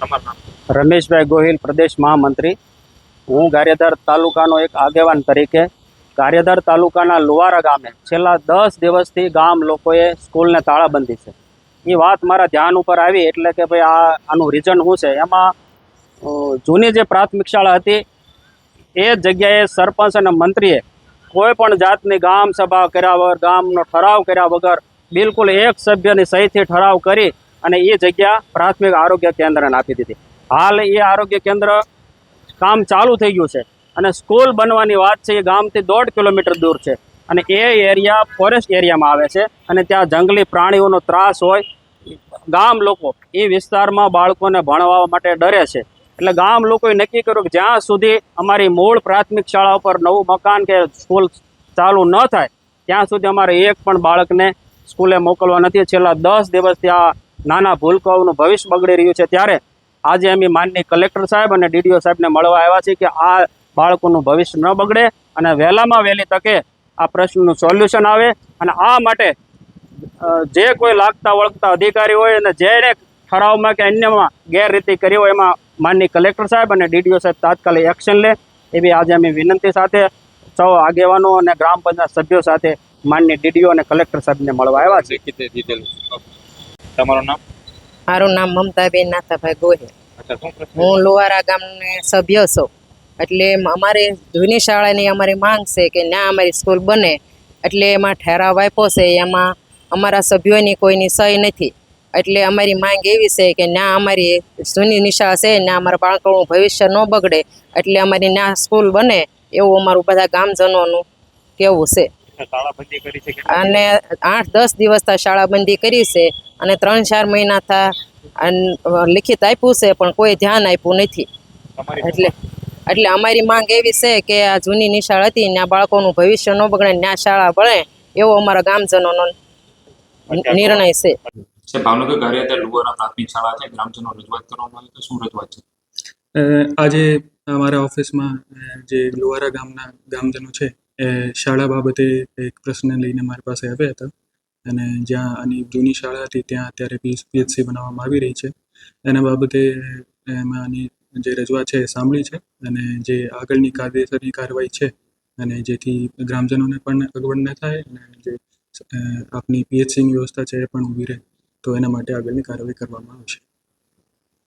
રમેશભાઈ ગોહિલ, પ્રદેશ મહામંત્રી. હું ગારિયાધાર તાલુકાનો એક આગેવાન તરીકે ગારિયાધાર તાલુકાના લુવારા ગામે છેલ્લા દસ દિવસથી ગામ લોકોએ સ્કૂલને તાળાબંધી છે. એ વાત મારા ધ્યાન ઉપર આવી એટલે કે ભાઈ આ આનું રીઝન શું છે? એમાં જૂની જે પ્રાથમિક શાળા હતી, એ જગ્યાએ સરપંચ અને મંત્રીએ કોઈ પણ જાતની ગામ સભા કર્યા વગર, ગામનો ઠરાવ કર્યા વગર બિલકુલ એક સભ્યની સહીથી ઠરાવ કરી અને એ જગ્યા પ્રાથમિક આરોગ્ય કેન્દ્રને આપી દીધી. હાલ એ આરોગ્ય કેન્દ્ર કામ ચાલુ થઈ ગયું છે. અને સ્કૂલ બનવાની વાત છે, એ ગામથી દોઢ કિલોમીટર દૂર છે. અને એ એરિયા ફોરેસ્ટ એરિયામાં આવે છે. અને ત્યાં જંગલી પ્રાણીઓનો ત્રાસ હોય, ગામ લોકો એ વિસ્તારમાં બાળકોને ભણવા માટે ડરે છે. એટલે ગામ લોકોએ નક્કી કર્યું કે જ્યાં સુધી અમારી મૂળ પ્રાથમિક શાળા ઉપર નવું મકાન કે સ્કૂલ ચાલુ ન થાય, ત્યાં સુધી અમારે એક પણ બાળકને સ્કૂલે મોકલવા નથી. છેલ્લા દસ દિવસથી આ નાના ભૂલકાઓનું ભવિષ્ય બગડી રહ્યું છે. ત્યારે આજે અમે માનની કલેક્ટર સાહેબ અને ડીડીઓ સાહેબને મળવા આવ્યા છીએ કે આ બાળકોનું ભવિષ્ય ન બગડે અને વહેલામાં વહેલી તકે આ પ્રશ્નનું સોલ્યુશન આવે અને આ માટે જે કોઈ લાગતા વળગતા અધિકારી હોય અને જેને ઠરાવમાં કે અન્યમાં ગેરરીતિ કરી હોય એમાં માનની કલેક્ટર સાહેબ અને ડીડીઓ સાહેબ તાત્કાલિક એક્શન લે એવી આજે અમે વિનંતી સાથે સૌ આગેવાનો અને ગ્રામ પંચાયત સભ્યો સાથે માનની ડીડીઓ અને કલેક્ટર સાહેબને મળવા આવ્યા દીધેલું તમારું નામ? મારું નામ મમતાબેન નાથાભાઈ ગોહિલ. હું લોહારા ગામને સભ્ય છું. એટલે અમારે જૂની શાળાની અમારી માંગ છે કે ના અમારી સ્કૂલ બને. એટલે એમાં ઠરાવ આપ્યો છે એમાં અમારા સભ્યોની કોઈની સહી નથી. એટલે અમારી માંગ એવી છે કે ના અમારી જૂની નિશા છે ના અમારા બાળકોનું ભવિષ્ય ન બગડે. એટલે અમારી ના સ્કૂલ બને એવું અમારું બધા ગામજનોનું કેવું છે. અને આઠ દસ દિવસ થા શાળાબંધી કરી છે અને ત્રણ ચાર મહિના થા લિખિત આપ્યું છે પણ કોઈ ધ્યાન આપ્યું નથી. એટલે એટલે અમારી માંગ એવી છે કે આ જૂની નિશાળ હતી ત્યાં બાળકોનું ભવિષ્ય ન બગડે ત્યાં શાળા ભણે એવો અમારા ગામજનોનો નિર્ણય છે. છે ભાવનગર ગારિયાધાર લુવારા પ્રાથમિક શાળા છે ગ્રામજનો રજૂઆત કરવામાં આવી તો શું રજૂઆત છે? આજે અમારા ઓફિસમાં જે લુવારા ગામના ગામજનો છે એ શાળા બાબતે એક પ્રશ્ન લઈને મારી પાસે આવ્યા હતા. અને જ્યાં આની જૂની શાળા હતી, ત્યાં અત્યારે પીએચસી બનાવવામાં આવી રહી છે. એના બાબતે એમાં આની જે રજૂઆત છે એ સાંભળી છે. અને જે આગળની કાયદેસરની કાર્યવાહી છે, અને જેથી ગ્રામજનોને પણ અગવડ ન થાય અને જે આપની પીએચસીની વ્યવસ્થા છે એ પણ ઊભી રહે, તો એના માટે આગળની કાર્યવાહી કરવામાં આવશે.